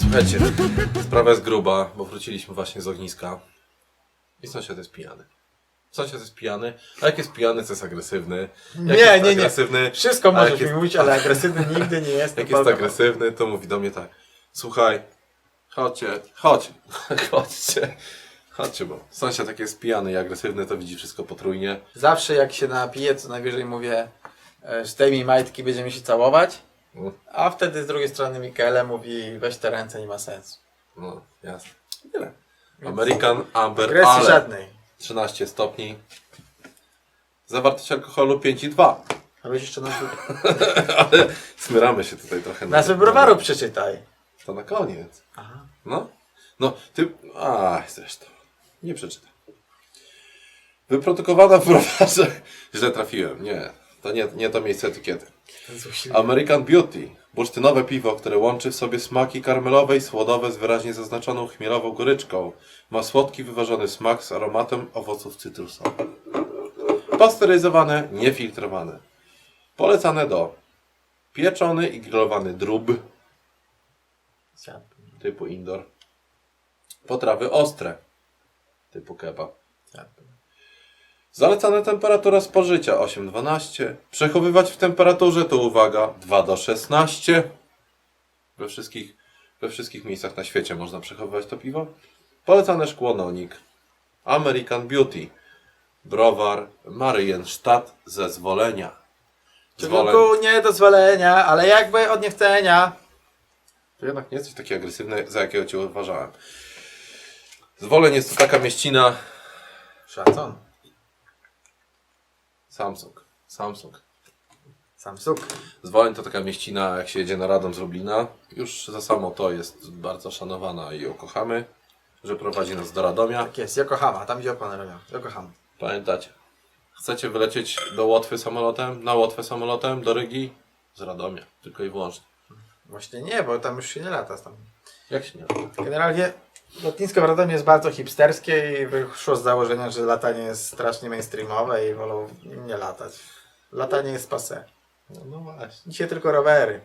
Słuchajcie, sprawa jest gruba, bo wróciliśmy właśnie z ogniska i sąsiad jest pijany. Sąsiad jest pijany, a jak jest pijany, to jest agresywny. Jak Nie, jest nie, nie. agresywny, Wszystko możesz jak mi jest, mówić, ale agresywny nigdy nie jest. jak jest agresywny, to mówi do mnie tak. Słuchaj, chodźcie, chodź, chodźcie, chodźcie, bo sąsiad jak jest pijany i agresywny, to widzi wszystko potrójnie. Zawsze jak się napije, to najwyżej mówię, e, zdejmij majtki, będziemy się całować. No, A wtedy z drugiej strony Michele mówi, weź te ręce, nie ma sensu. no jasne. Tyle. American Amber Agresji Ale. żadnej. 13 stopni. Zawartość alkoholu 5,2. Abyś jeszcze nas, Ale smyramy się tutaj trochę. na- nazwę browaru przeczytaj. To na koniec. Aha. No. No, ty... A, zresztą. Nie przeczytam. Wyprodukowana w browarze... Źle trafiłem. Nie. To nie, nie to miejsce etykiety. American Beauty. Bursztynowe piwo, które łączy w sobie smaki karmelowe i słodowe z wyraźnie zaznaczoną chmielową goryczką. Ma słodki, wyważony smak z aromatem owoców cytrusowych. Pasteryzowane, niefiltrowane. Polecane do pieczony i grillowany drób typu indoor. Potrawy ostre typu kebab. Zalecana temperatura spożycia 8-12. Przechowywać w temperaturze to uwaga 2 do 16. We wszystkich, we wszystkich miejscach na świecie można przechowywać to piwo. Polecane szkło Nonik. American Beauty. Browar Marienstadt zezwolenia. Zwoleń. Człowieku, nie dozwolenia, ale jakby od niechcenia. To jednak nie jesteś taki agresywny, za jakiego cię uważałem. Zwoleń jest to taka mieścina Szacun. Samsung. Samsung. Samsung. Zwoleń to taka mieścina, jak się jedzie na Radom z Lublina. Już za samo to jest bardzo szanowana i ją kochamy, że prowadzi nas do Radomia. Tak jest, Yokohama, tam gdzie opony robią. Yokohama. Pamiętacie, chcecie wylecieć do Łotwy samolotem, na Łotwę samolotem, do Rygi? Z Radomia, tylko i wyłącznie. Właśnie nie, bo tam już się nie lata. Tam. Jak się nie Generalnie lotnisko w Radomiu jest bardzo hipsterskie i wyszło z założenia, że latanie jest strasznie mainstreamowe i wolą nie latać. Latanie jest passe. No, no właśnie. Dzisiaj tylko rowery.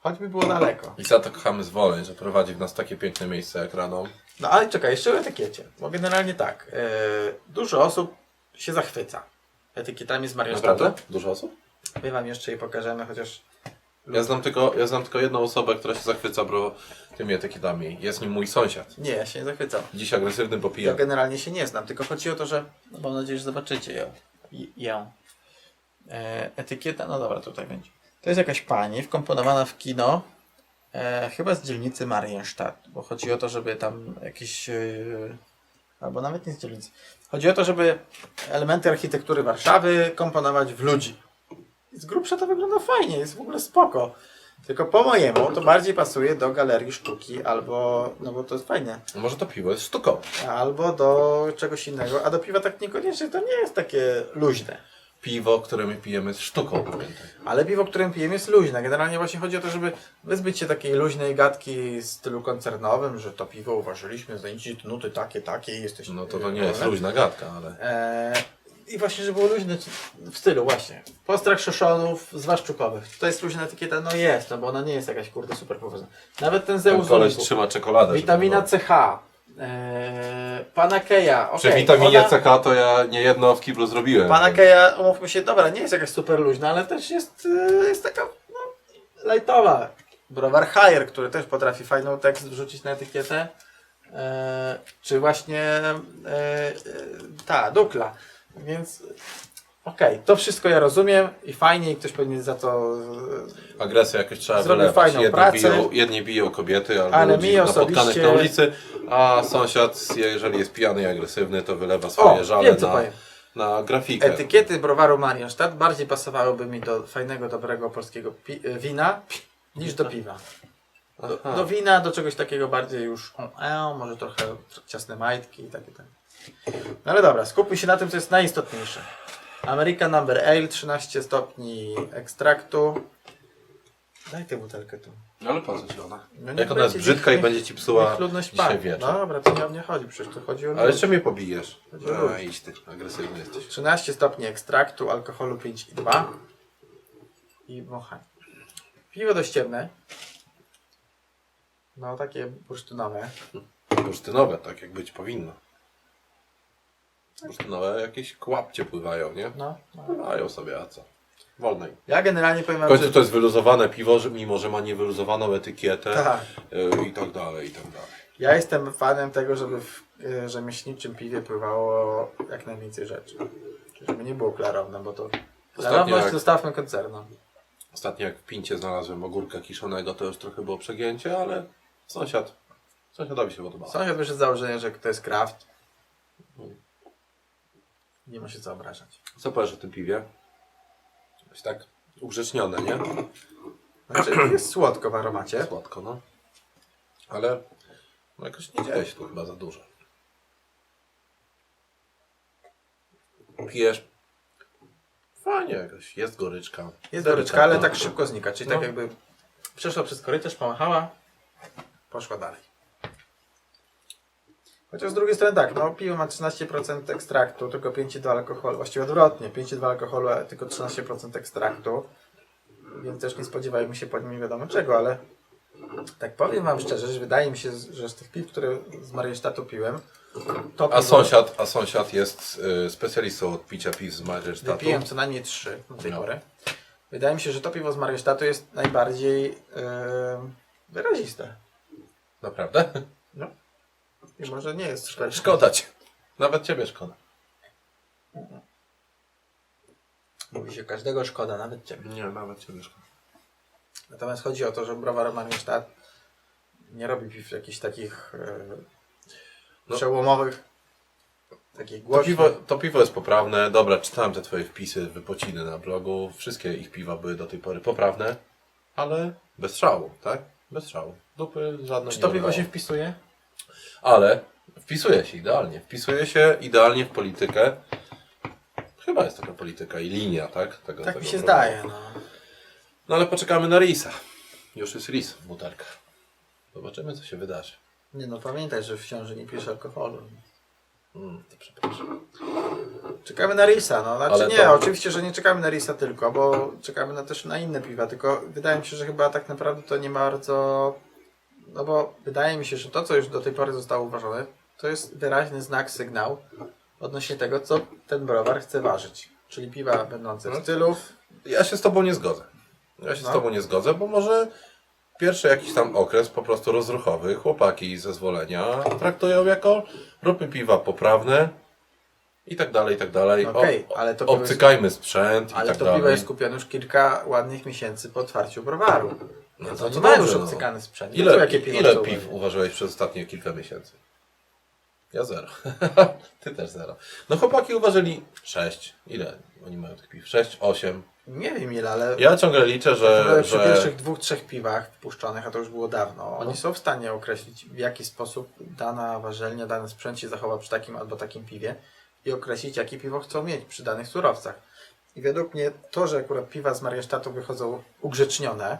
Choćby było daleko. I za to kochamy Zwoleń, że prowadzi w nas takie piękne miejsce jak Radom. No ale czekaj, jeszcze o etykiecie. Bo generalnie tak, yy, dużo osób się zachwyca etykietami z. Naprawdę? Dużo osób? My wam jeszcze je pokażemy, chociaż Ja znam tylko, ja znam tylko jedną osobę, która się zachwyca bro, tymi etykietami. Jest nim mój sąsiad. nie, ja się nie zachwycam. Dziś agresywny, bo Ja generalnie się nie znam, tylko chodzi o to, że no mam nadzieję, że zobaczycie ją. I- ją. E, etykieta, no dobra, tutaj będzie. To jest jakaś pani wkomponowana w kino, e, chyba z dzielnicy Marienstadt, bo chodzi o to, żeby tam jakieś, e, albo nawet nie z dzielnicy. Chodzi o to, żeby elementy architektury Warszawy komponować w ludzi. Z grubsza to wygląda fajnie, jest w ogóle spoko. Tylko po mojemu to bardziej pasuje do galerii sztuki albo, no bo to jest fajne. Może to piwo jest sztuką. Albo do czegoś innego, a do piwa tak niekoniecznie to nie jest takie luźne. Piwo, które my pijemy jest sztuką, pamiętaj. Ale piwo, którym pijemy jest luźne. Generalnie właśnie chodzi o to, żeby wyzbyć się takiej luźnej gadki w stylu koncernowym, że to piwo uważaliśmy za idzie nuty takie, takie i jesteśmy... No to to nie jest luźna gadka, ale... Eee, I właśnie, żeby było luźne w stylu właśnie. Postrach szoszonów z waszczukowych. To jest luźna etykieta? No jest, no bo ona nie jest jakaś kurde super poważna. Nawet ten Ten Zeus koleś Olympu. trzyma czekoladę. Witamina żeby CH. Eee, Panakeja. było. Przy okej, witaminie ona- CH to ja nie jedno w kiblu zrobiłem. Panakeja, umówmy się, dobra, nie jest jakaś super luźna, ale też jest, e, jest taka no, lightowa. Browar Higher, który też potrafi fajną tekst wrzucić na etykietę. E, czy właśnie e, e, ta, Dukla. Więc okej, to wszystko ja rozumiem i fajnie i ktoś powinien za to... e, Agresję jakoś trzeba Zrobił wylewać. fajną Jedni pracę. biją, jedni biją kobiety albo Ale ludzi mi napotkanych osobiście- na ulicy, a sąsiad, jeżeli jest pijany i agresywny, to wylewa swoje O, żale wiem co na, powiem. na grafikę. Etykiety browaru Marienstadt bardziej pasowałyby mi do fajnego, dobrego polskiego pi- e, wina niż do piwa. Do, Aha. do wina, do czegoś takiego bardziej już o, e, może trochę ciasne majtki i takie tak. No ale dobra, skupmy się na tym, co jest najistotniejsze. American Number Ale, 13 stopni ekstraktu. Daj tę butelkę tu. No ale po co ci ona? No Jak ona jest będzie brzydka i niech- będzie ci psuła niech ludność dzisiaj pani. wieczór. Dobra, to nie o mnie chodzi, przecież to chodzi o Ale ludność. jeszcze mnie pobijesz. A, idź ty, agresywny jesteś. 13 stopni ekstraktu, alkoholu 5,2 i wąchanie. Piwo dość ciemne. No takie bursztynowe. Bursztynowe, tak jak być powinno. Bursztynowe jakieś kłapcie pływają, nie? No, no. Pływają sobie, a co? Wolnej. Ja generalnie powiem W wam, końcu że... to jest wyluzowane piwo, że mimo że ma niewyluzowaną etykietę Tak. y, i tak dalej, i tak dalej. Ja jestem fanem tego, żeby w y, rzemieślniczym piwie pływało jak najwięcej rzeczy. Żeby nie było klarowne, bo to... Klarowność jak- zostawmy koncernom. Ostatnio jak w pincie znalazłem ogórka kiszonego, to już trochę było przegięcie, ale sąsiad, sąsiadowi się podobało. Sąsiad wyszedł z założenia, że to jest kraft. Nie ma się co obrażać. Co powiesz o tym piwie? Jest tak ugrzecznione, nie? Znaczy jest słodko w aromacie. Słodko, no. Ale no jakoś nie dzieje się tu chyba za dużo. Pijesz. Fajnie jakoś. Jest goryczka. Jest goryczka, ale Delikatna. tak szybko znika. Czyli No. tak jakby przeszła przez korytarz, pomachała, poszła dalej. Chociaż z drugiej strony tak, no piwo ma 13% ekstraktu, tylko 5,2 alkoholu, właściwie odwrotnie, 5,2 alkoholu, a tylko 13% ekstraktu. Więc też nie spodziewajmy się po nim nie wiadomo czego, ale tak powiem wam szczerze, że wydaje mi się, że z tych piw, które z Marienstadtu piłem, to A piwo- sąsiad, a sąsiad jest y, specjalistą od picia piw z Majestatu. Wypiłem co najmniej trzy do tej No. pory. Wydaje mi się, że to piwo z Marienstadtu jest najbardziej yy, wyraziste. Naprawdę? No. I może nie jest szkoda. Szkoda cię. Nawet ciebie szkoda. Mówi się każdego szkoda, nawet ciebie. Nie, nawet ciebie szkoda. Natomiast chodzi o to, że browar Marienstadt nie robi piw jakichś takich yy, No. przełomowych, takich To głośnych. piwo, to piwo jest poprawne. Dobra, czytałem te twoje wpisy, wypociny na blogu. Wszystkie ich piwa były do tej pory poprawne, ale bez szału, tak? Bez szału. Dupy żadne Czy nie to piwo się wpisuje? Ale wpisuje się idealnie. Wpisuje się idealnie w politykę. Chyba jest taka polityka i linia, tak? Tego, Tak tego mi się programu. zdaje. No. No ale poczekamy na Risa. Już jest Ris w butelkach. Zobaczymy, co się wydarzy. Nie no, pamiętaj, że w ciąży nie pijesz alkoholu. Mm, to przepraszam. Czekamy na Risa, no. Znaczy Ale nie, to- oczywiście, że nie czekamy na Risa tylko, bo czekamy na też na inne piwa, tylko wydaje mi się, że chyba tak naprawdę to nie bardzo... No bo wydaje mi się, że to, co już do tej pory zostało uważane, to jest wyraźny znak, sygnał odnośnie tego, co ten browar chce ważyć. Czyli piwa będące w stylu. Ja się z tobą nie zgodzę. Ja się No. z tobą nie zgodzę, bo może pierwszy jakiś tam okres po prostu rozruchowy, chłopaki zezwolenia traktują jako róbmy piwa poprawne i tak dalej, i tak dalej. No Okej, O- ale to piwo jest- Obcykajmy sprzęt i Ale tak to dalej. piwo jest kupione już kilka ładnych miesięcy po otwarciu browaru. No Więc to mają już no. obcykany sprzęt. Ile, jakie piwo ile piw uważałeś przez ostatnie kilka miesięcy? Ja zero. Ty też zero. No chłopaki uważali 6. Ile oni mają tych piw? 6, 8. Nie wiem ile, ale Ja ciągle liczę, że, przy że pierwszych dwóch, trzech piwach wpuszczonych, a to już było dawno, oni są w stanie określić, w jaki sposób dana warzelnia, dany sprzęt się zachowa przy takim albo takim piwie i określić, jakie piwo chcą mieć przy danych surowcach. I według mnie to, że akurat piwa z Mariasztatu wychodzą ugrzecznione,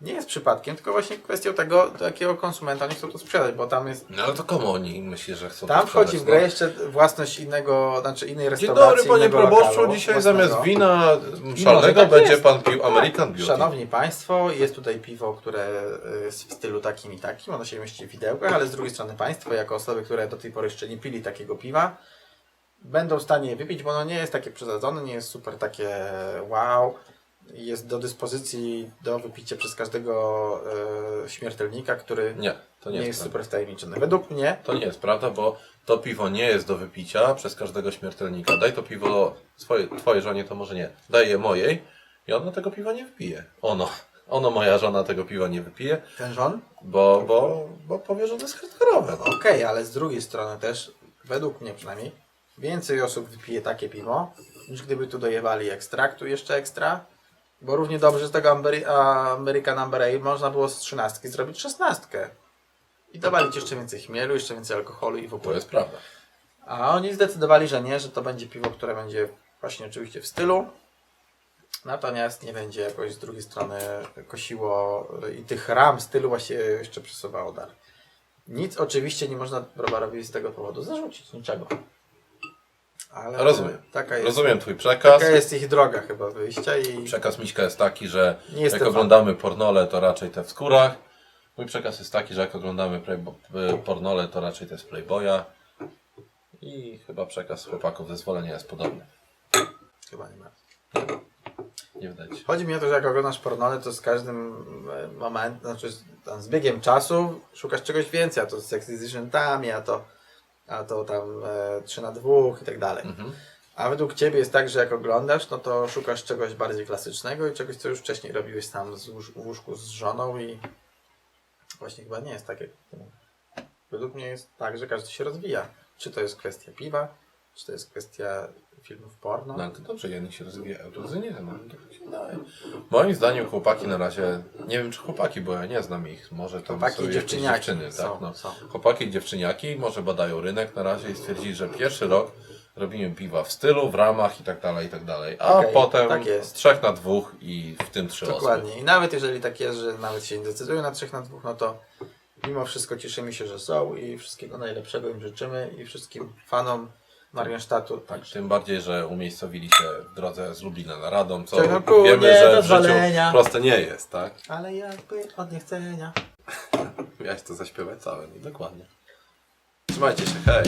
nie jest przypadkiem, tylko właśnie kwestią tego, do jakiego konsumenta oni chcą to sprzedać, bo tam jest. No ale to komu oni myśli, że chcą Tam to wchodzi w grę no? jeszcze własność innego, znaczy innej Dzień restauracji. dobry panie innego proboszczu, lokalu dzisiaj własnego. zamiast wina może szalnego tak będzie jest. pan pił American Beauty. Szanowni Państwo, jest tutaj piwo, które y, jest w stylu takim i takim, ono się mieści w widełkach, ale z drugiej strony Państwo, jako osoby, które do tej pory jeszcze nie pili takiego piwa, będą w stanie je wypić, bo ono nie jest takie przesadzone, nie jest super takie wow, jest do dyspozycji do wypicia przez każdego y, śmiertelnika, który Nie, to nie, nie, jest jest, super wtajemniczony. Według mnie To nie jest prawda, bo to piwo nie jest do wypicia przez każdego śmiertelnika. Daj to piwo swoje, twojej żonie, to może nie. Daj je mojej i ona tego piwa nie wypije. Ono. Ono, moja żona tego piwa nie wypije, ten żon bo, bo, bo powie, że to jest hardkorowe. No. Okej, ale z drugiej strony też, według mnie przynajmniej, więcej osób wypije takie piwo, niż gdyby tu dojewali ekstraktu jeszcze ekstra, bo równie dobrze z tego Ameri- a- American Amber Ale można było z trzynastki zrobić szesnastkę. I dowalić jeszcze więcej chmielu, jeszcze więcej alkoholu i w To ogóle. jest prawda. A oni zdecydowali, że nie, że to będzie piwo, które będzie właśnie oczywiście w stylu. Natomiast nie będzie jakoś z drugiej strony kosiło i tych ram z tyłu właśnie jeszcze przesuwało dalej. Nic oczywiście nie można browarowi z tego powodu zarzucić, niczego. Ale Rozumiem. Taka jest, Rozumiem Twój przekaz. taka jest ich droga chyba wyjścia i Przekaz Miśka jest taki, że Nie jestem jak fanem. oglądamy pornole, to raczej te w skórach. Mój przekaz jest taki, że jak oglądamy playbo- y, pornole, to raczej te z Playboya. I chyba przekaz chłopaków zezwolenia jest podobny. chyba nie ma. Nie wydaje się. Chodzi mi o to, że jak oglądasz pornole, to z każdym e, momentem, znaczy z- tam z biegiem czasu szukasz czegoś więcej, a to z zwierzętami, a to, a to tam e, 3 na 2 i tak dalej. Mhm. A według Ciebie jest tak, że jak oglądasz, no to szukasz czegoś bardziej klasycznego i czegoś, co już wcześniej robiłeś sam z łóż- w łóżku z żoną i właśnie chyba nie jest tak jak Według mnie jest tak, że każdy się rozwija. Czy to jest kwestia piwa, czy to jest kwestia filmów porno. No ale to dobrze, jedni się rozwijają, drudzy nie. No, tak się wydaje. Moim zdaniem chłopaki na razie, nie wiem czy chłopaki, bo ja nie znam ich, może tam Chłopaki są i dziewczyniaki dziewczyny, są, tak? No. są. Chłopaki i dziewczyniaki może badają rynek na razie i stwierdzili, że pierwszy rok robimy piwa w stylu, w ramach i tak dalej, i tak dalej. A Okej, potem tak jest. trzech na dwóch i w tym trzy osoby. Dokładnie. I nawet jeżeli tak jest, że nawet się nie decydują na trzech na dwóch, no to mimo wszystko cieszymy się, że są i wszystkiego najlepszego im życzymy i wszystkim fanom Marienstadtu. Tak, tym bardziej, że umiejscowili się w drodze z Lublina na Radom, co Czego wiemy, nie że w życiu zwalenia. proste nie jest, tak? Ale jakby od niechcenia. Miałeś to zaśpiewać całe, no dokładnie. Trzymajcie się, hej!